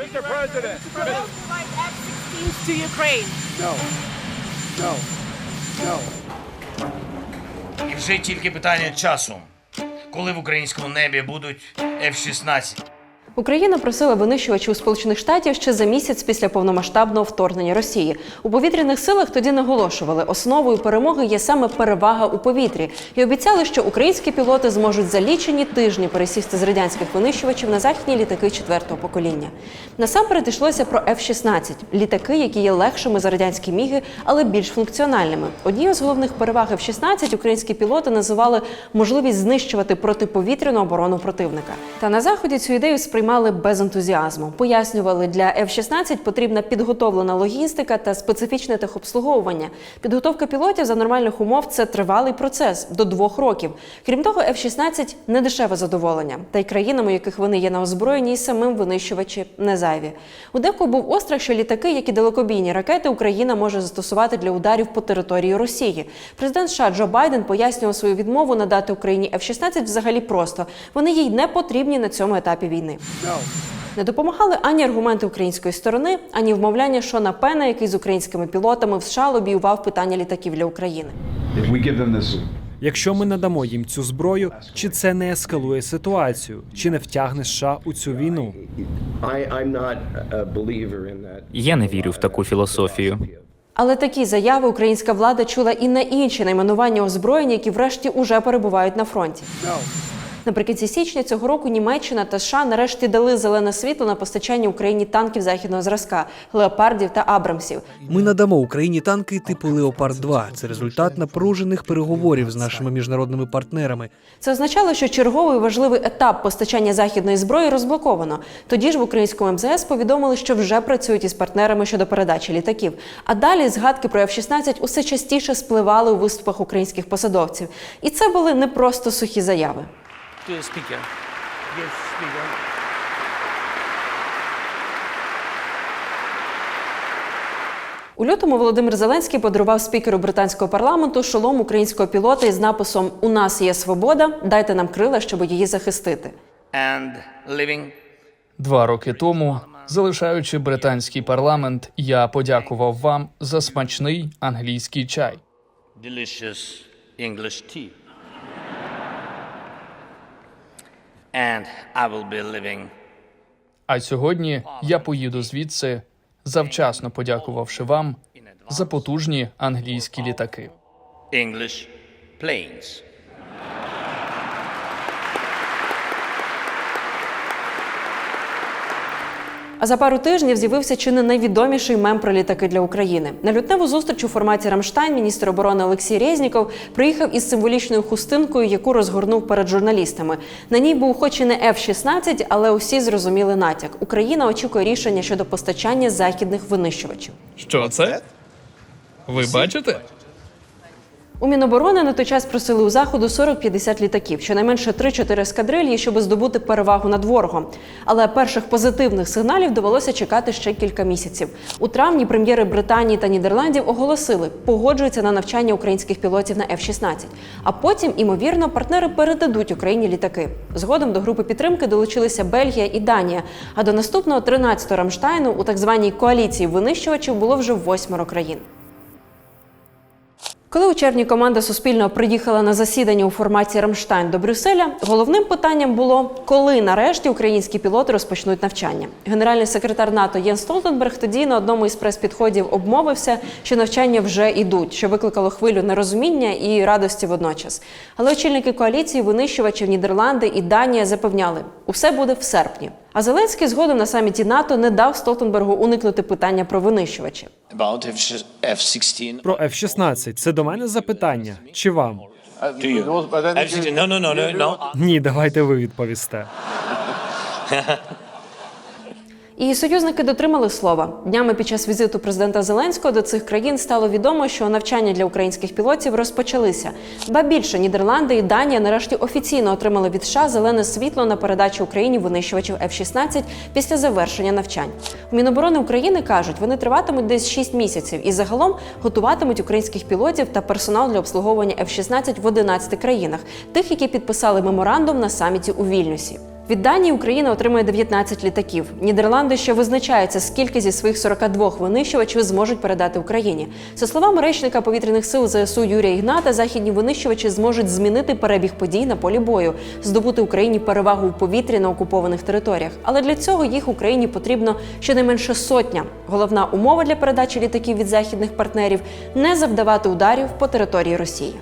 Mr. President. Provide F-16s to Ukraine. No. No. No. І вже тільки питання часу, коли в українському небі будуть F-16. Україна просила винищувачі у Сполучених Штатів ще за місяць після повномасштабного вторгнення Росії. У повітряних силах тоді наголошували, основою перемоги є саме перевага у повітрі, і обіцяли, що українські пілоти зможуть за лічені тижні пересісти з радянських винищувачів на західні літаки четвертого покоління. Насамперед йшлося про F-16 – літаки, які є легшими за радянські міги, але більш функціональними. Однією з головних переваг F-16 українські пілоти називали можливість знищувати протиповітряну оборону противника. Та на заході цю ідею сприймали без ентузіазму. Пояснювали, для F-16 потрібна підготовлена логістика та специфічне техобслуговування. Підготовка пілотів за нормальних умов це тривалий процес до двох років. Крім того, F-16 – не дешеве задоволення. Та й країнам, у яких вони є на озброєнні, і самим винищувачі не зайві. У декого був острах, що літаки, як і далекобійні ракети, Україна може застосувати для ударів по території Росії. Президент США Джо Байден пояснював свою відмову надати Україні F-16 взагалі просто. Вони їй не потрібні на цьому етапі війни. Не допомагали ані аргументи української сторони, ані вмовляння Шона Пена, який з українськими пілотами в США лобіював питання літаків для України. Якщо ми надамо їм цю зброю, чи це не ескалує ситуацію, чи не втягне США у цю війну? Я не вірю в таку філософію. Але такі заяви українська влада чула і на інші найменування озброєнь, які врешті уже перебувають на фронті. Наприкінці січня цього року Німеччина та США нарешті дали зелене світло на постачання Україні танків західного зразка, леопардів та абрамсів. Ми надамо Україні танки типу Леопард 2 Це результат напружених переговорів з нашими міжнародними партнерами. Це означало, що черговий важливий етап постачання західної зброї розблоковано. Тоді ж в українському МЗС повідомили, що вже працюють із партнерами щодо передачі літаків. А далі згадки про F-16 усе частіше спливали у виступах українських посадовців. І це були не просто сухі заяви. To the speaker. Yes, Speaker. У лютому Володимир Зеленський подарував спікеру британського парламенту шолом українського пілота із написом У нас є свобода. Дайте нам крила, щоб її захистити. And living Два роки тому, залишаючи британський парламент, я подякував вам за смачний англійський чай. delicious English tea. And I will be living А сьогодні я поїду звідси, завчасно подякувавши вам за потужні англійські літаки. English planes. А за пару тижнів з'явився чи не найвідоміший мем про літаки для України. На лютневу зустріч у форматі Рамштайн міністр оборони Олексій Резніков приїхав із символічною хустинкою, яку розгорнув перед журналістами. На ній був хоч і не F-16, але усі зрозуміли натяк. Україна очікує рішення щодо постачання західних винищувачів. Що це? Ви бачите? У Міноборони на той час просили у заходу 40-50 літаків, щонайменше 3-4 ескадрильї, щоб здобути перевагу над ворогом. Але перших позитивних сигналів довелося чекати ще кілька місяців. У травні прем'єри Британії та Нідерландів оголосили, погоджуються на навчання українських пілотів на F-16. А потім, імовірно, партнери передадуть Україні літаки. Згодом до групи підтримки долучилися Бельгія і Данія. А до наступного 13-го Рамштайну у так званій коаліції винищувачів було вже восьмеро країн. Коли у червні команда Суспільного приїхала на засідання у форматі Рамштайн до Брюсселя, головним питанням було, коли нарешті українські пілоти розпочнуть навчання. Генеральний секретар НАТО Єн Столтенберг тоді на одному із прес-підходів обмовився, що навчання вже йдуть, що викликало хвилю нерозуміння і радості водночас. Але очільники коаліції винищувачів Нідерланди і Данія запевняли, усе буде в серпні. А Зеленський згодом на саміті НАТО не дав Столтенбергу уникнути питання про винищувачі. About F-16. Про F-16 – це до мене запитання чи вам? Do you? F-16? No, no, no, no, no. Ні, давайте ви відповісте. І союзники дотримали слова. Днями під час візиту президента Зеленського до цих країн стало відомо, що навчання для українських пілотів розпочалися. Ба більше Нідерланди і Данія нарешті офіційно отримали від США зелене світло на передачу Україні винищувачів F-16 після завершення навчань. У Міноборони України кажуть, вони триватимуть десь 6 місяців і загалом готуватимуть українських пілотів та персонал для обслуговування F-16 в 11 країнах, тих, які підписали меморандум на саміті у Вільнюсі. Від Данії Україна отримує 19 літаків. Нідерланди ще визначаються, скільки зі своїх 42 винищувачів зможуть передати Україні. За словами речника повітряних сил ЗСУ Юрія Ігната, західні винищувачі зможуть змінити перебіг подій на полі бою, здобути Україні перевагу у повітрі на окупованих територіях. Але для цього їх Україні потрібно щонайменше сотня. Головна умова для передачі літаків від західних партнерів не завдавати ударів по території Росії.